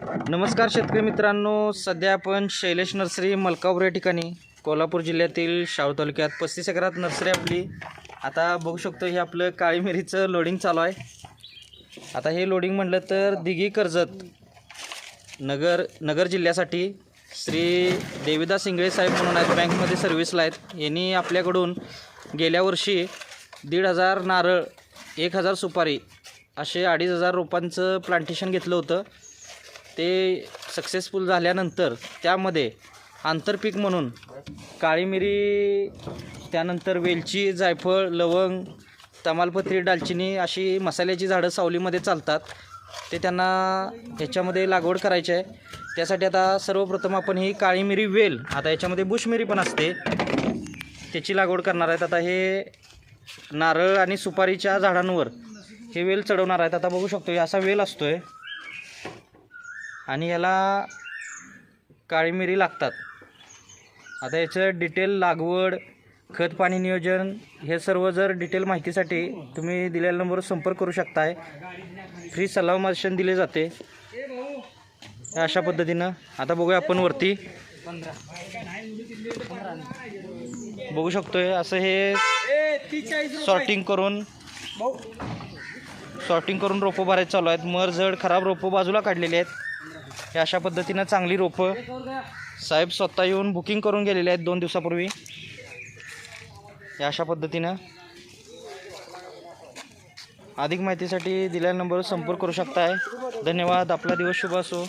नमस्कार शेतकरी मित्रांनो सध्या आपण शैलेश नर्सरी मलकापूर या ठिकाणी कोल्हापूर जिल्ह्यातील शाहू तालुक्यात पस्तीस एकरात नर्सरी आपली. आता बघू शकतो हे आपलं काळी मिरीचं लोडिंग चालू आहे. आता हे लोडिंग म्हटलं तर दिघी कर्जत नगर नगर जिल्ह्यासाठी श्री देविदास इंगळे साहेब म्हणून आहेत बँकमध्ये सर्व्हिसला आहेत. यांनी आपल्याकडून गेल्या वर्षी दीड हजार नारळ एक हजार सुपारी असे अडीच हजार रोपांचं प्लांटेशन घेतलं होतं. ते सक्सेसफुल झाल्यानंतर त्यामध्ये आंतरपीक म्हणून काळी मिरी त्यानंतर वेलची जायफळ लवंग तमालपत्री दालचिनी अशी मसाल्याची झाडं सावलीमध्ये चालतात. ते त्यांना ह्याच्यामध्ये लागवड करायची आहे. त्यासाठी आता सर्वप्रथम आपण ही काळी मिरी वेल आता याच्यामध्ये बुशमिरी पण असते. त्याची लागवड करणार आहेत. आता हे नारळ आणि सुपारीच्या झाडांवर हे वेल चढवणार आहेत. आता बघू शकतो असा वेल असतो आहे आणि याला काळी मिरी लागतात. आता याचं डिटेल लागवड खत पाणी नियोजन हे सर्व जर डिटेल माहितीसाठी तुम्ही दिलेल्या नंबरवर संपर्क करू शकताय. फ्री सल्ला मार्गदर्शन दिले जाते. अशा पद्धतीनं. आता बघूया आपण वरती. बघू शकतोय असं हे सॉर्टिंग करून सॉर्टिंग करून रोपं भरायचं चालू आहेत. मर जड खराब रोपं बाजूला काढलेली आहेत. हे अशा पद्धतीनं चांगली रोपं साहेब स्वतः येऊन बुकिंग करून गेलेले आहेत दोन दिवसापूर्वी. हे अशा पद्धतीनं अधिक माहितीसाठी दिलेल्या नंबरवर संपर्क करू शकताय. धन्यवाद. आपला दिवस शुभ असो.